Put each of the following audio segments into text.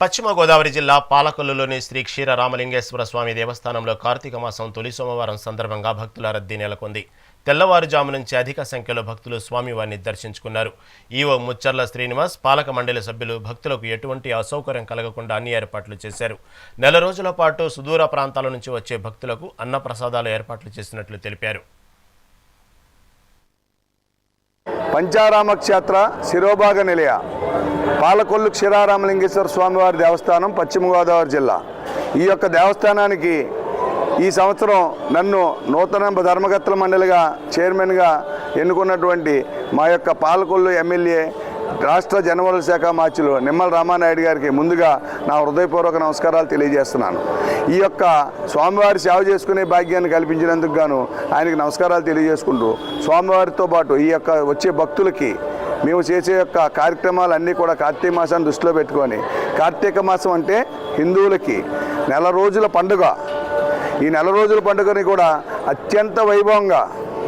పశ్చిమ గోదావరి జిల్లా పాలకొల్లులోని శ్రీ క్షీర రామలింగేశ్వర స్వామి దేవస్థానంలో కార్తీక మాసం తొలి సోమవారం సందర్భంగా భక్తుల రద్దీ నెలకొంది. తెల్లవారుజాము నుంచి అధిక సంఖ్యలో భక్తులు స్వామివారిని దర్శించుకున్నారు. ఈవో ముచ్చర్ల శ్రీనివాస్ పాలక మండలి సభ్యులు భక్తులకు ఎటువంటి అసౌకర్యం కలగకుండా అన్ని ఏర్పాట్లు చేశారు. నెల రోజుల పాటు సుదూర ప్రాంతాల నుంచి వచ్చే భక్తులకు అన్నప్రసాదాలు ఏర్పాట్లు చేసినట్లు తెలిపారు. పంచారామ క్షేత్ర శిరోభాగ నిలయ పాలకొల్లు క్షీరారామలింగేశ్వర స్వామివారి దేవస్థానం పశ్చిమ గోదావరి జిల్లా. ఈ యొక్క దేవస్థానానికి ఈ సంవత్సరం నన్ను నూతన ధర్మకర్తల మండలిగా చైర్మన్గా ఎన్నుకున్నటువంటి మా యొక్క పాలకొల్లు ఎమ్మెల్యే రాష్ట్ర జనవరుల శాఖ మార్చులు నిమ్మల రామానాయుడు గారికి ముందుగా నా హృదయపూర్వక నమస్కారాలు తెలియజేస్తున్నాను. ఈ యొక్క స్వామివారి సేవ చేసుకునే భాగ్యాన్ని కల్పించినందుకు గాను ఆయనకి నమస్కారాలు తెలియజేసుకుంటూ స్వామివారితో పాటు ఈ యొక్క వచ్చే భక్తులకి మేము చేసే యొక్క కార్యక్రమాలన్నీ కూడా కార్తీక మాసాన్ని దృష్టిలో పెట్టుకొని కార్తీక మాసం అంటే హిందువులకి నెల రోజుల పండుగ. ఈ నెల రోజుల పండుగని కూడా అత్యంత వైభవంగా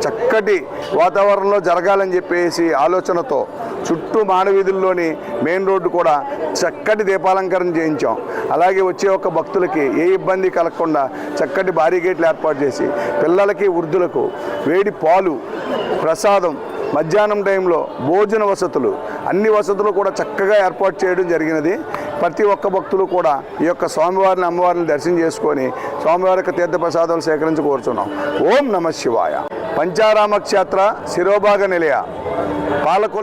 చక్కటి వాతావరణంలో జరగాలని చెప్పేసి ఆలోచనతో చుట్టూ మానవీధుల్లోని మెయిన్ రోడ్డు కూడా చక్కటి దీపాలంకరణ చేయించాం. అలాగే వచ్చే ఒక్క భక్తులకి ఏ ఇబ్బంది కలగకుండా చక్కటి భారీ గేట్లు ఏర్పాటు చేసి పిల్లలకి వృద్ధులకు వేడి పాలు ప్రసాదం మధ్యాహ్నం టైంలో భోజన వసతులు అన్ని వసతులు కూడా చక్కగా ఏర్పాటు చేయడం జరిగినది. ప్రతి ఒక్క భక్తులు కూడా ఈ యొక్క స్వామివారిని అమ్మవారిని దర్శనం చేసుకొని స్వామివారి యొక్క తీర్థప్రసాదాలు సేకరించి కోరుతున్నాం ఓం నమ శివాయ. పంచారామ క్షేత్ర శిరోభాగ నిలయ. పాలకొల్లు